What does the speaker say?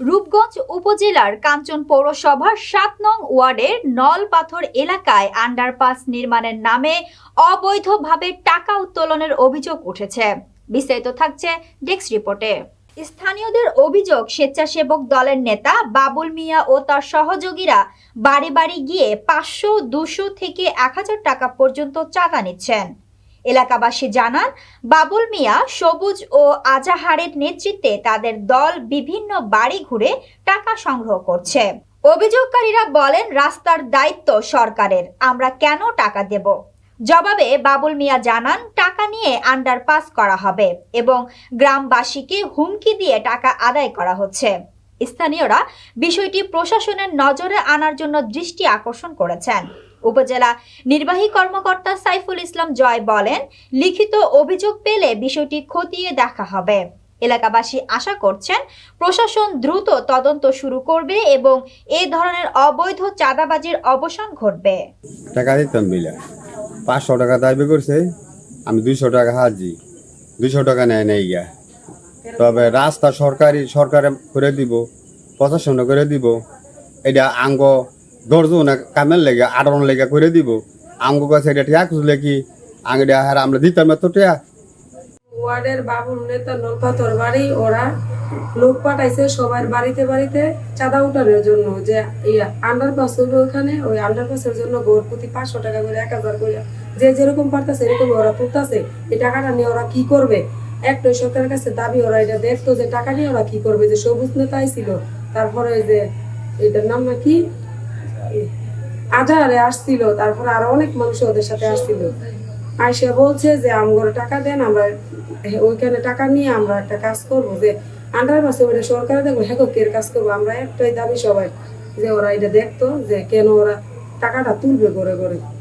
রূপগঞ্জ উপজেলার কাঞ্চন পৌরসভার সাত নং ওয়ার্ডের নলপাথর এলাকায় আন্ডারপাস নির্মাণের নামে অবৈধভাবে টাকা উত্তোলনের অভিযোগ উঠেছে। বিস্তারিত থাকছে ডেস্ক রিপোর্টে। স্থানীয়দের অভিযোগ, স্বেচ্ছাসেবক দলের নেতা বাবুল মিয়া ও তার সহযোগীরা বাড়ি বাড়ি গিয়ে পাঁচশো, দুশো থেকে এক হাজার টাকা পর্যন্ত চাঁদা নিচ্ছেন। এলাকাবাসী জানান, বাবুল মিয়া, সবুজ ও আজাহারের নেতৃত্বে তাদের দল বিভিন্ন বাড়ি ঘুরে টাকা সংগ্রহ করছে। অভিযোগকারীরা বলেন, রাস্তার দায়িত্ব সরকারের, আমরা কেন টাকা দেব? জবাবে বাবুল মিয়া জানান, টাকা নিয়ে আন্ডারপাস করা হবে এবং গ্রামবাসীকে হুমকি দিয়ে টাকা আদায় করা হচ্ছে। স্থানীয়রা বিষয়টি প্রশাসনের নজরে আনার জন্য দৃষ্টি আকর্ষণ করেছেন। উপজেলা নির্বাহী কর্মকর্তা সাইফুল ইসলাম জয় বলেন, লিখিত অভিযোগ পেলে বিষয়টি খতিয়ে দেখা হবে। এলাকাবাসী আশা করছেন, প্রশাসন দ্রুত তদন্ত শুরু করবে এবং এ ধরনের অবৈধ চাঁদাবাজির অবসান ঘটবে। টাকা দিতাম বিলা। পাঁচশো টাকা দাবি করছে, আমি দুইশো টাকা হাজি। দুইশো টাকা নেয় নেই গিয়া। তবে রাস্তা সরকারি, সরকারে করে দিব। প্রশাসনে করে দিব। এটা আঙ্গ দশজন কামের লেগে আটজন লেগে করে দিব। আঙ্গ কাছে এটা টিয়া খুঁজলে কি? আঙ্গ এটা হার আমরা দিতাম এত টিয়া ওয়ার্ডের বাবুল নেতা নলপাতর বাড়ি, ওরা লোক পাঠাইছে সবার বাড়িতে বাড়িতে চাঁদা উঠানোর জন্য, যে আন্ডারপাস হইবে ওখানে ওই আন্ডারপাসের জন্য গড় প্রতি পাঁচশো টাকা করে, এক হাজার করে। যে যেরকম পারতেছে, এরকম ওরা তুলতেছে। এই টাকাটা নিয়ে ওরা কি করবে? একটা সরকারের কাছে দাবি, ওরা এটা দেখতো যে টাকা নিয়ে ওরা কি করবে? যে সবুজ নেতা আইছিল তারপরে ওই যে এটার নাম নাকি? আজারে আসছিল, তারপরে আরও অনেক মানুষ ওদের সাথে আসছিল। আইসা বলছে যে, আমগরে টাকা দেন, আমরা ওইখানে টাকা নিয়ে আমরা একটা কাজ করব যে, আন্ডার পাশে ওটা সরকারে দেখব হ্যাঁ এর কাজ করব? আমরা একটাই দাবি সবাই, যে ওরা এটা দেখতো, যে কেন ওরা টাকাটা তুলবে করে করে।